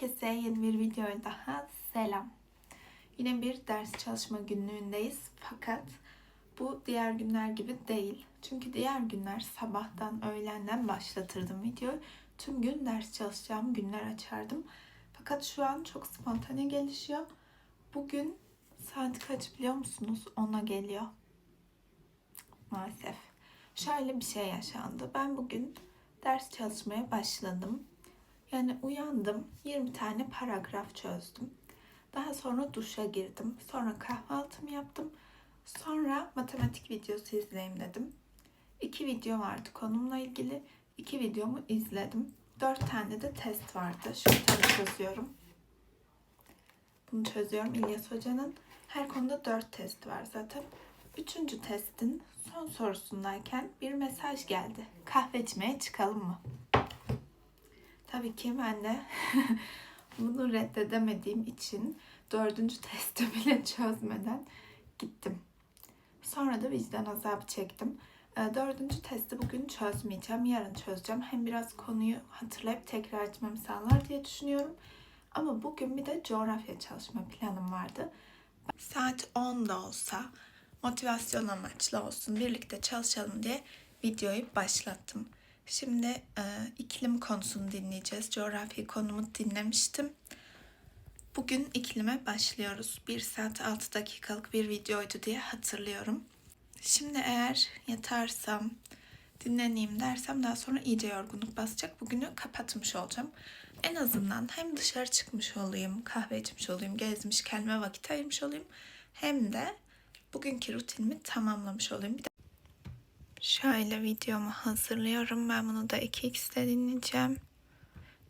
Herkese yeni bir videoya daha selam. Yine bir ders çalışma günlüğündeyiz. Fakat bu diğer günler gibi değil. Çünkü diğer günler sabahtan, öğlenden başlatırdım videoyu. Tüm gün ders çalışacağım günler açardım. Fakat şu an çok spontane gelişiyor. Bugün saat kaç biliyor musunuz? 10'a geliyor. Maalesef. Şöyle bir şey yaşandı. Ben bugün ders çalışmaya başladım. Yani uyandım, 20 tane paragraf çözdüm. Daha sonra duşa girdim. Sonra kahvaltımı yaptım. Sonra matematik videosu izleyeyim dedim. İki video vardı konumla ilgili. İki videomu izledim. Dört tane de test vardı. Şu kitabı çözüyorum. Bunu çözüyorum İlyas Hoca'nın. Her konuda dört test var zaten. Üçüncü testin son sorusundayken bir mesaj geldi. Kahve içmeye çıkalım mı? Tabii ki ben de bunu reddedemediğim için dördüncü testi bile çözmeden gittim. Sonra da vicdan azabı çektim. Ee, Dördüncü testi bugün çözmeyeceğim. Yarın çözeceğim. Hem biraz konuyu hatırlayıp tekrar etmemi sağlar diye düşünüyorum. Ama bugün bir de coğrafya çalışma planım vardı. Saat 10'da olsa motivasyon amaçlı olsun birlikte çalışalım diye videoyu başlattım. Şimdi e, iklim konusunu dinleyeceğiz. Coğrafi konumu dinlemiştim. Bugün iklime başlıyoruz. 1 saat 6 dakikalık bir videoydu diye hatırlıyorum. Şimdi eğer yatarsam, dinleneyim dersem daha sonra iyice yorgunluk basacak. Bugünü kapatmış olacağım. En azından hem dışarı çıkmış olayım, kahve içmiş olayım, gezmiş, kendime vakit ayırmış olayım. Hem de bugünkü rutinimi tamamlamış olayım. Bir de Şöyle videomu hazırlıyorum. Ben bunu da 2x'te dinleyeceğim.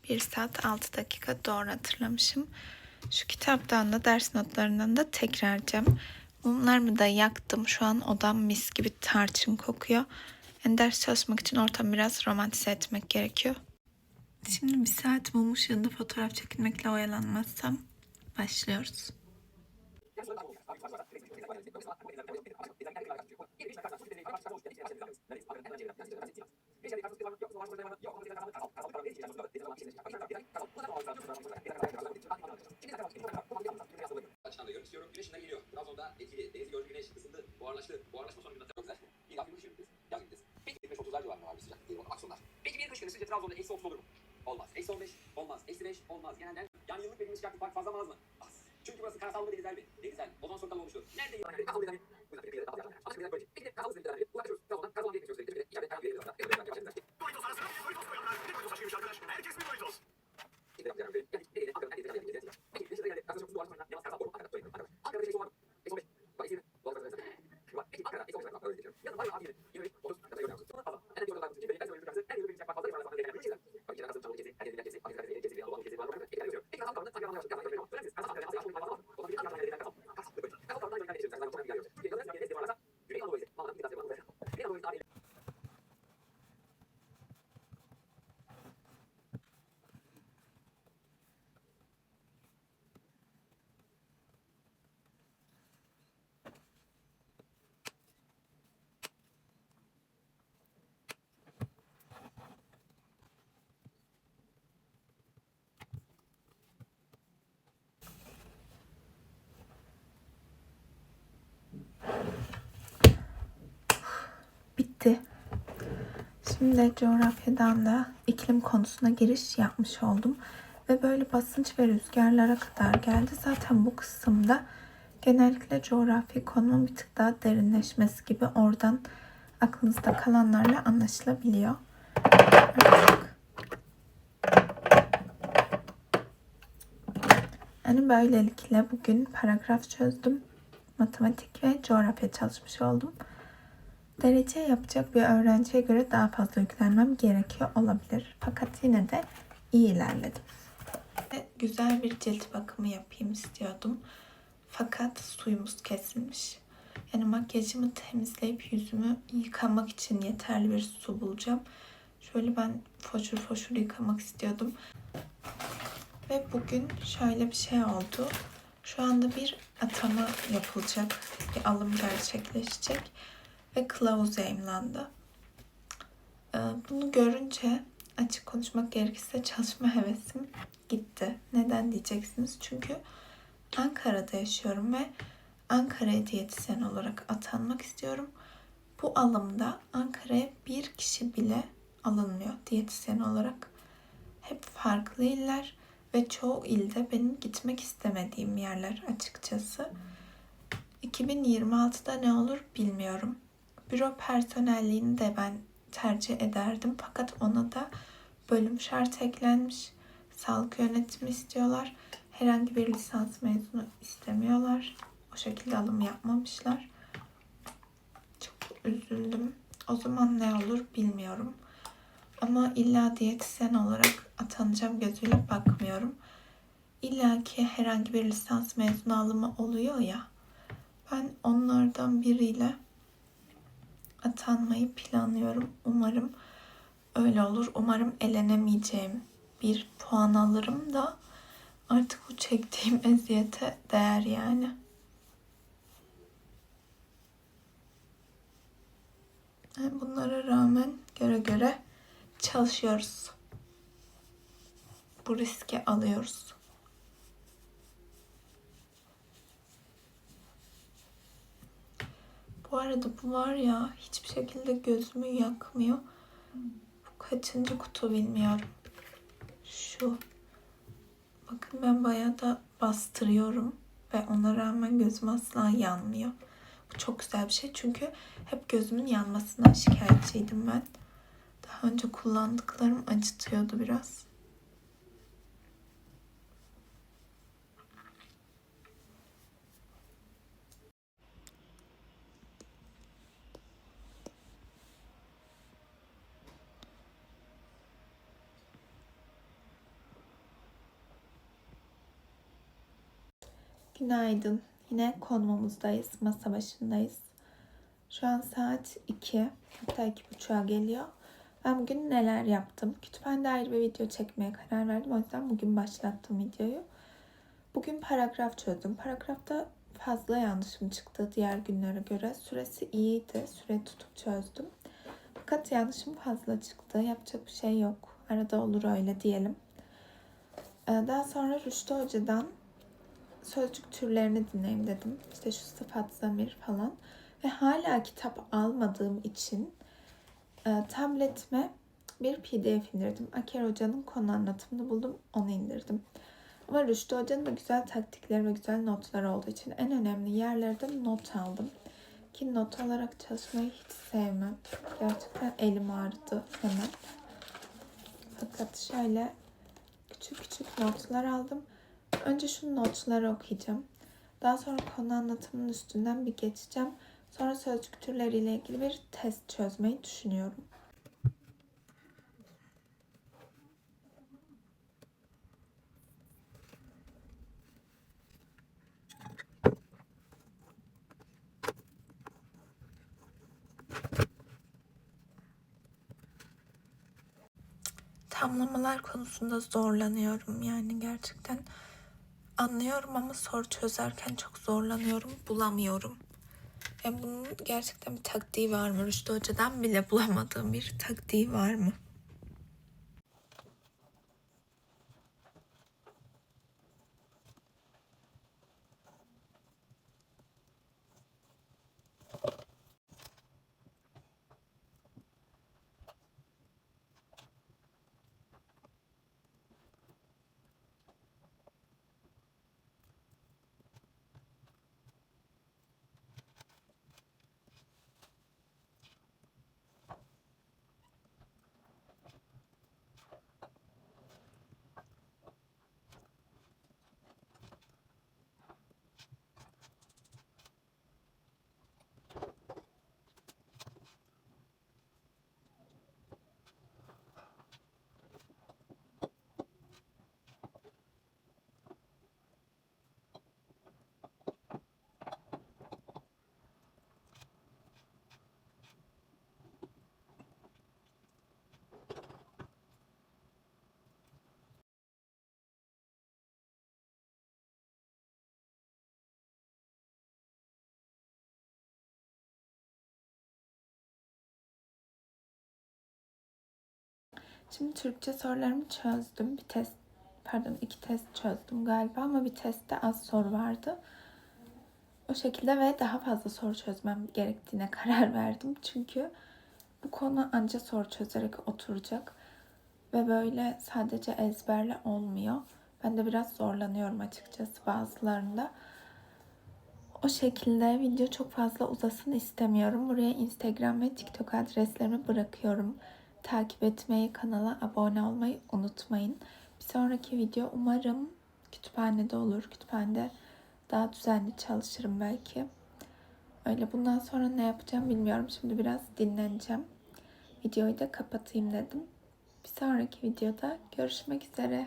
1 saat 6 dakika doğru hatırlamışım. Şu kitaptan da ders notlarından da tekrarlayacağım. Mumlarımı da yaktım. Şu an odam mis gibi tarçın kokuyor. Yani ders çalışmak için ortamı biraz romantize etmek gerekiyor. Şimdi bir saat mum ışığında fotoğraf çekilmekle oyalanmazsam başlıyoruz. Açıdan da görmek istiyorum. Güneş ışınları geliyor. Trabzon'da etkili. Denizi gördü güneş ısındı. Buharlaştı. Buharlaşma sonucunda çok güzel. Bir daha bir yıl ışığımız. Yaz günündeyiz. Peki 25-30'lar civarında var bir sıcak. Diyelim ona maksimumlar. Peki bir kış günü sizce Trabzon'da eksi 30 olur mu? Olmaz. Eksi 15 olmaz. Eksi 5 olmaz. Genelde yani yıllık verilmiş sıcaklık fark fazla mı az mı? Az. Çünkü burası karasal mı denizler mi? Denizler. O zaman sorunlar olmuştur. Nerede yılan? Karasal denizler mi? Bu yüzden bir yere daha yapacağız. Açık bir böyle. Peki de karasal denizler mi? Ulaşıyoruz. Trabzon'dan Trabzon'a diye geçiyoruz. Bir de içeride herhangi bir yere Şimdi coğrafyadan da iklim konusuna giriş yapmış oldum. Ve böyle basınç ve rüzgarlara kadar geldi. Zaten bu kısımda genellikle coğrafi konunun bir tık daha derinleşmesi gibi oradan aklınızda kalanlarla anlaşılabiliyor. Artık Yani böylelikle bugün paragraf çözdüm. Matematik ve coğrafya çalışmış oldum. Derece yapacak bir öğrenciye göre daha fazla yüklenmem gerekiyor olabilir. Fakat yine de iyi ilerledim. Güzel bir cilt bakımı yapayım istiyordum. Fakat suyumuz kesilmiş. Yani makyajımı temizleyip yüzümü yıkamak için yeterli bir su bulacağım. Şöyle ben foşur foşur yıkamak istiyordum. Ve bugün şöyle bir şey oldu. Şu anda bir atama yapılacak. Bir alım gerçekleşecek. Ve kılavuz yayımlandı. Ee, Bunu görünce açık konuşmak gerekirse çalışma hevesim gitti. Neden? diyeceksiniz. Çünkü Ankara'da yaşıyorum ve Ankara'ya diyetisyen olarak atanmak istiyorum. Bu alımda Ankara'ya bir kişi bile alınmıyor diyetisyen olarak. Hep farklı iller ve çoğu ilde benim gitmek istemediğim yerler açıkçası. 2026'da ne olur bilmiyorum. Büro personelliğini de ben tercih ederdim fakat ona da bölüm şart eklenmiş. Sağlık yönetimi istiyorlar. Herhangi bir lisans mezunu istemiyorlar. O şekilde alım yapmamışlar. Çok üzüldüm. O zaman ne olur bilmiyorum. Ama illa diyetisyen olarak atanacağım gözüyle bakmıyorum. İlla ki herhangi bir lisans mezunu alımı oluyor ya. Ben onlardan biriyle atanmayı planlıyorum. Umarım öyle olur. Umarım elenemeyeceğim bir puan alırım da artık bu çektiğim eziyete değer yani. Bunlara rağmen göre göre çalışıyoruz. Bu riski alıyoruz. Bu arada bu var ya hiçbir şekilde gözümü yakmıyor. Bu kaçıncı kutu bilmiyorum. Şu. Bakın ben bayağı da bastırıyorum ve ona rağmen gözüm asla yanmıyor. Bu çok güzel bir şey çünkü hep gözümün yanmasından şikayetçiydim ben. Daha önce kullandıklarım acıtıyordu biraz. Günaydın. Yine konumumuzdayız. Masa başındayız. Şu an saat 2. Hatta 2.30'a geliyor. Ben bugün neler yaptım? Kütüphanede ayrı bir video çekmeye karar verdim. O yüzden bugün başlattım videoyu. Bugün paragraf çözdüm. Paragrafta fazla yanlışım çıktı diğer günlere göre. Süresi iyiydi. Süre tutup çözdüm. Fakat yanlışım fazla çıktı. Yapacak bir şey yok. Arada olur öyle diyelim. Ee, Daha sonra Rüştü Hoca'dan sözcük türlerini dinleyeyim dedim. İşte şu sıfat, zamir falan. Ve hala kitap almadığım için e, tabletime bir pdf indirdim. Aker Hoca'nın konu anlatımını buldum. Onu indirdim. Ama Rüştü Hoca'nın da güzel taktikleri ve güzel notları olduğu için en önemli yerlerde not aldım. Ki not alarak çalışmayı hiç sevmem. Gerçekten elim ağrıdı hemen. Fakat şöyle küçük küçük notlar aldım. Önce şu notları okuyacağım. Daha sonra konu anlatımının üstünden bir geçeceğim. Sonra sözcük türleriyle ilgili bir test çözmeyi düşünüyorum. Tamlamalar konusunda zorlanıyorum yani gerçekten anlıyorum ama soru çözerken çok zorlanıyorum, bulamıyorum. Yani bunun gerçekten bir taktiği var mı? Rüştü Hoca'dan bile bulamadığım bir taktiği var mı? Şimdi Türkçe sorularımı çözdüm. Bir test pardon iki test çözdüm galiba ama bir testte az soru vardı. O şekilde ve daha fazla soru çözmem gerektiğine karar verdim. Çünkü bu konu anca soru çözerek oturacak. Ve böyle sadece ezberle olmuyor. Ben de biraz zorlanıyorum açıkçası bazılarında. O şekilde video çok fazla uzasın istemiyorum. Buraya Instagram ve TikTok adreslerimi bırakıyorum. Takip etmeyi, kanala abone olmayı unutmayın. Bir sonraki video umarım kütüphanede olur. Kütüphanede daha düzenli çalışırım belki. Öyle bundan sonra ne yapacağım bilmiyorum. Şimdi biraz dinleneceğim. Videoyu da kapatayım dedim. Bir sonraki videoda görüşmek üzere.